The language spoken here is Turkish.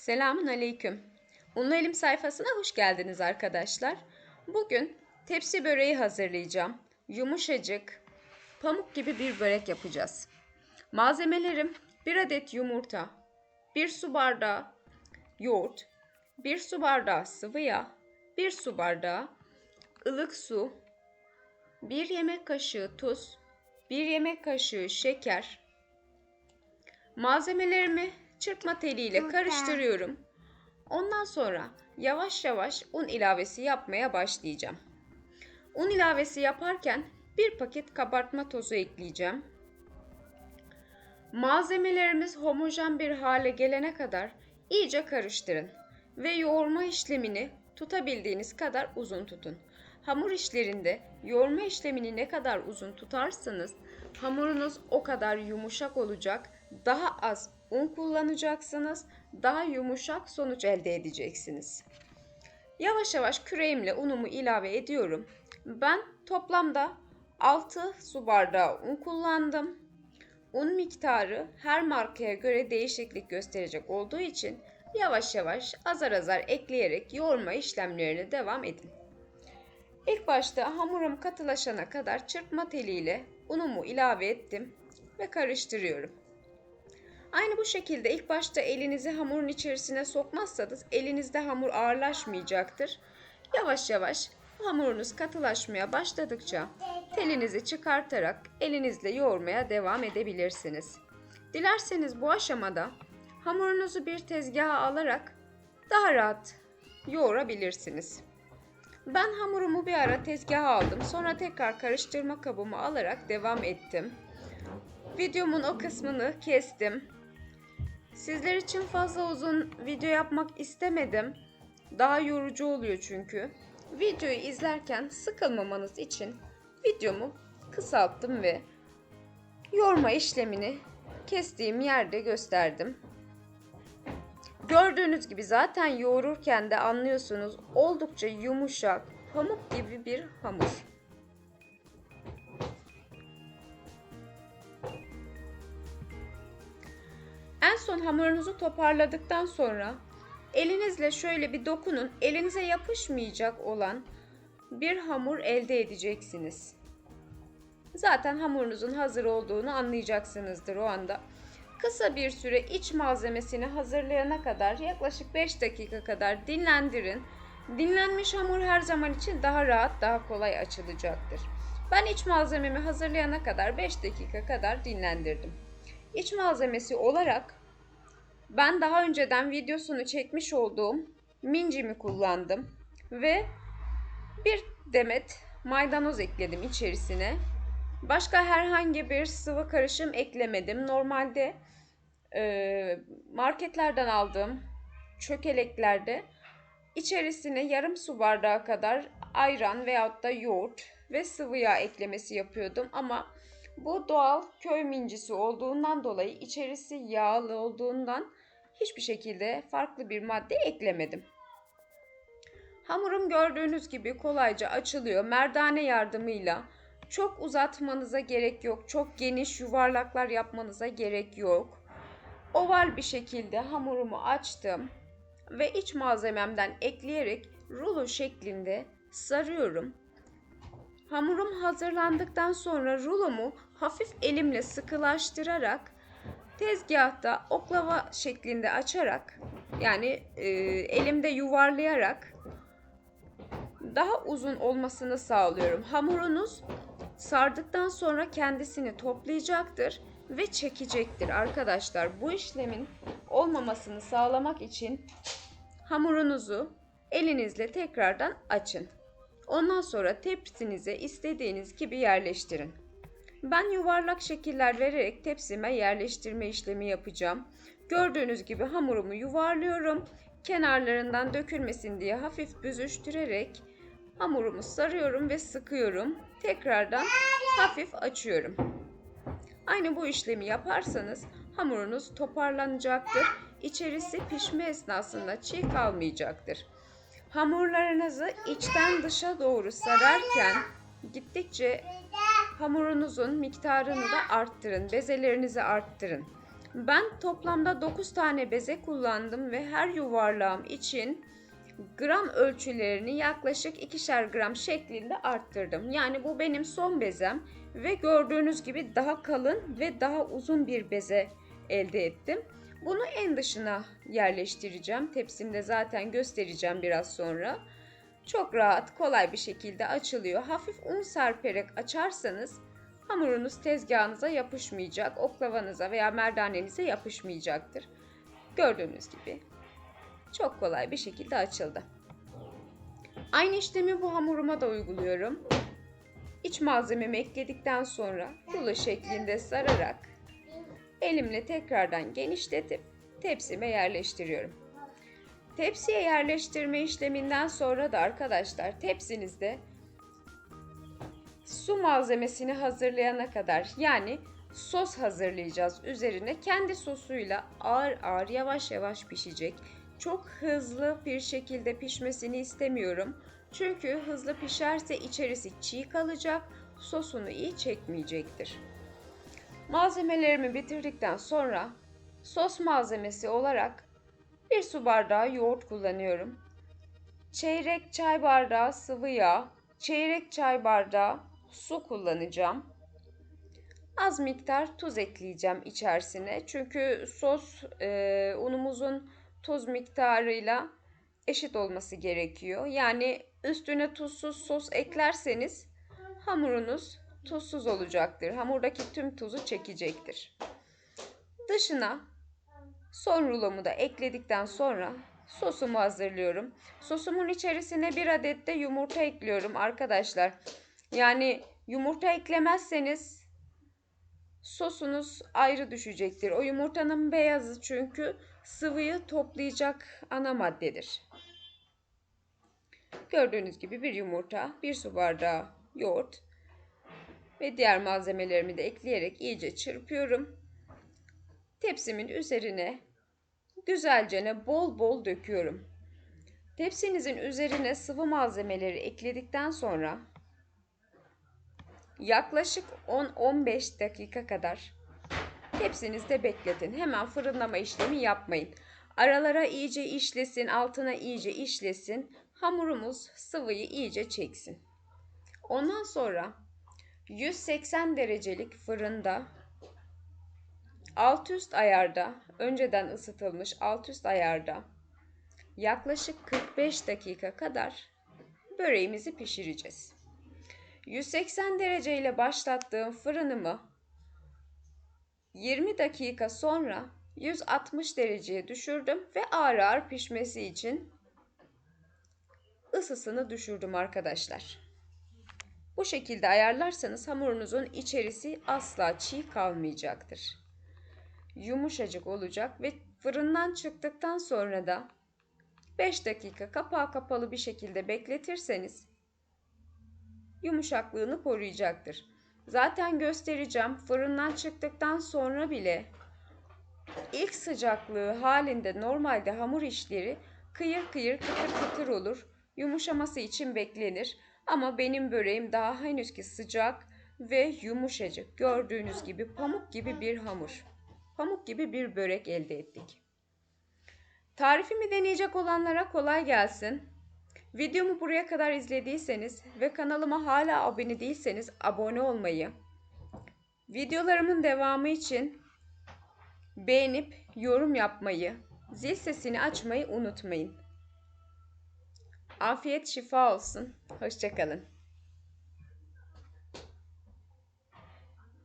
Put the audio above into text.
Selamun Aleyküm. Unlu Elim sayfasına hoş geldiniz arkadaşlar. Bugün tepsi böreği hazırlayacağım. Yumuşacık, pamuk gibi bir börek yapacağız. Malzemelerim 1 adet yumurta, 1 su bardağı yoğurt, 1 su bardağı sıvı yağ, 1 su bardağı ılık su, 1 yemek kaşığı tuz, 1 yemek kaşığı şeker, Malzemelerimi çırpma teliyle karıştırıyorum. Ondan sonra yavaş yavaş un ilavesi yapmaya başlayacağım. Un ilavesi yaparken bir paket kabartma tozu ekleyeceğim. Malzemelerimiz homojen bir hale gelene kadar iyice karıştırın ve yoğurma işlemini tutabildiğiniz kadar uzun tutun. Hamur işlerinde yoğurma işlemini ne kadar uzun tutarsanız hamurunuz o kadar yumuşak olacak. Daha az un kullanacaksınız. Daha yumuşak sonuç elde edeceksiniz. Yavaş yavaş küreğimle unumu ilave ediyorum. Ben toplamda 6 su bardağı un kullandım. Un miktarı her markaya göre değişiklik gösterecek olduğu için yavaş yavaş azar azar ekleyerek yoğurma işlemlerine devam edin. İlk başta hamurum katılaşana kadar çırpma teliyle unumu ilave ettim ve karıştırıyorum. Aynı bu şekilde ilk başta elinizi hamurun içerisine sokmazsanız elinizde hamur ağırlaşmayacaktır. Yavaş yavaş hamurunuz katılaşmaya başladıkça telinizi çıkartarak elinizle yoğurmaya devam edebilirsiniz. Dilerseniz bu aşamada hamurunuzu bir tezgaha alarak daha rahat yoğurabilirsiniz. Ben hamurumu bir ara tezgaha aldım. Sonra tekrar karıştırma kabımı alarak devam ettim. Videomun o kısmını kestim. Sizler için fazla uzun video yapmak istemedim. Daha yorucu oluyor çünkü. Videoyu izlerken sıkılmamanız için videomu kısalttım ve yoğurma işlemini kestiğim yerde gösterdim. Gördüğünüz gibi zaten yoğururken de anlıyorsunuz oldukça yumuşak, pamuk gibi bir hamur. Son hamurunuzu toparladıktan sonra elinizle şöyle bir dokunun. Elinize yapışmayacak olan bir hamur elde edeceksiniz. Zaten hamurunuzun hazır olduğunu anlayacaksınızdır o anda. Kısa bir süre iç malzemesini hazırlayana kadar yaklaşık 5 dakika kadar dinlendirin. Dinlenmiş hamur her zaman için daha rahat, daha kolay açılacaktır. Ben iç malzememi hazırlayana kadar 5 dakika kadar dinlendirdim. İç malzemesi olarak ben daha önceden videosunu çekmiş olduğum mincimi kullandım ve bir demet maydanoz ekledim içerisine. Başka herhangi bir sıvı karışım eklemedim. Normalde e, marketlerden aldığım çökeleklerde içerisine yarım su bardağı kadar ayran veyahut da yoğurt ve sıvı yağ eklemesi yapıyordum ama bu doğal köy mincisi olduğundan dolayı içerisi yağlı olduğundan hiçbir şekilde farklı bir madde eklemedim. Hamurum gördüğünüz gibi kolayca açılıyor. Merdane yardımıyla çok uzatmanıza gerek yok. Çok geniş yuvarlaklar yapmanıza gerek yok. Oval bir şekilde hamurumu açtım ve iç malzememden ekleyerek rulo şeklinde sarıyorum. Hamurum hazırlandıktan sonra rulomu hafif elimle sıkılaştırarak tezgahta oklava şeklinde açarak yani e, elimde yuvarlayarak daha uzun olmasını sağlıyorum. Hamurunuz sardıktan sonra kendisini toplayacaktır ve çekecektir arkadaşlar. Bu işlemin olmamasını sağlamak için hamurunuzu elinizle tekrardan açın. Ondan sonra tepsinize istediğiniz gibi yerleştirin. Ben yuvarlak şekiller vererek tepsime yerleştirme işlemi yapacağım. Gördüğünüz gibi hamurumu yuvarlıyorum. Kenarlarından dökülmesin diye hafif büzüştürerek hamurumu sarıyorum ve sıkıyorum. Tekrardan hafif açıyorum. Aynı bu işlemi yaparsanız hamurunuz toparlanacaktır. İçerisi pişme esnasında çiğ kalmayacaktır. Hamurlarınızı içten dışa doğru sararken gittikçe hamurunuzun miktarını da arttırın. Bezelerinizi arttırın. Ben toplamda 9 tane beze kullandım ve her yuvarlağım için gram ölçülerini yaklaşık ikişer gram şeklinde arttırdım. Yani bu benim son bezem ve gördüğünüz gibi daha kalın ve daha uzun bir beze elde ettim. Bunu en dışına yerleştireceğim. Tepsimde zaten göstereceğim biraz sonra. Çok rahat, kolay bir şekilde açılıyor. Hafif un serperek açarsanız hamurunuz tezgahınıza yapışmayacak, oklavanıza veya merdanenize yapışmayacaktır. Gördüğünüz gibi çok kolay bir şekilde açıldı. Aynı işlemi bu hamuruma da uyguluyorum. İç malzememi ekledikten sonra rulo şeklinde sararak elimle tekrardan genişletip tepsime yerleştiriyorum. Tepsiye yerleştirme işleminden sonra da arkadaşlar tepsinizde su malzemesini hazırlayana kadar yani sos hazırlayacağız üzerine. Kendi sosuyla ağır ağır yavaş yavaş pişecek. Çok hızlı bir şekilde pişmesini istemiyorum. Çünkü hızlı pişerse içerisi çiğ kalacak, sosunu iyi çekmeyecektir. Malzemelerimi bitirdikten sonra sos malzemesi olarak bir su bardağı yoğurt kullanıyorum. Çeyrek çay bardağı sıvı yağ, çeyrek çay bardağı su kullanacağım. Az miktar tuz ekleyeceğim içerisine. Çünkü sos e, unumuzun tuz miktarıyla eşit olması gerekiyor. Yani üstüne tuzsuz sos eklerseniz hamurunuz tuzsuz olacaktır. Hamurdaki tüm tuzu çekecektir. Dışına son rulomu da ekledikten sonra sosumu hazırlıyorum. Sosumun içerisine bir adet de yumurta ekliyorum arkadaşlar. Yani yumurta eklemezseniz sosunuz ayrı düşecektir. O yumurtanın beyazı çünkü sıvıyı toplayacak ana maddedir. Gördüğünüz gibi bir yumurta, bir su bardağı yoğurt ve diğer malzemelerimi de ekleyerek iyice çırpıyorum. Tepsimin üzerine güzelce bol bol döküyorum. Tepsinizin üzerine sıvı malzemeleri ekledikten sonra yaklaşık 10-15 dakika kadar tepsinizde bekletin. Hemen fırınlama işlemi yapmayın. Aralara iyice işlesin, altına iyice işlesin. Hamurumuz sıvıyı iyice çeksin. Ondan sonra 180 derecelik fırında alt üst ayarda önceden ısıtılmış alt üst ayarda yaklaşık 45 dakika kadar böreğimizi pişireceğiz. 180 derece ile başlattığım fırınımı 20 dakika sonra 160 dereceye düşürdüm ve ağır ağır pişmesi için ısısını düşürdüm arkadaşlar. Bu şekilde ayarlarsanız hamurunuzun içerisi asla çiğ kalmayacaktır. Yumuşacık olacak ve fırından çıktıktan sonra da 5 dakika kapağı kapalı bir şekilde bekletirseniz yumuşaklığını koruyacaktır. Zaten göstereceğim fırından çıktıktan sonra bile ilk sıcaklığı halinde normalde hamur işleri kıyır kıyır kıtır kıtır olur. Yumuşaması için beklenir. Ama benim böreğim daha henüz ki sıcak ve yumuşacık. Gördüğünüz gibi pamuk gibi bir hamur. Pamuk gibi bir börek elde ettik. Tarifimi deneyecek olanlara kolay gelsin. Videomu buraya kadar izlediyseniz ve kanalıma hala abone değilseniz abone olmayı, videolarımın devamı için beğenip yorum yapmayı, zil sesini açmayı unutmayın. Afiyet şifa olsun. Hoşçakalın.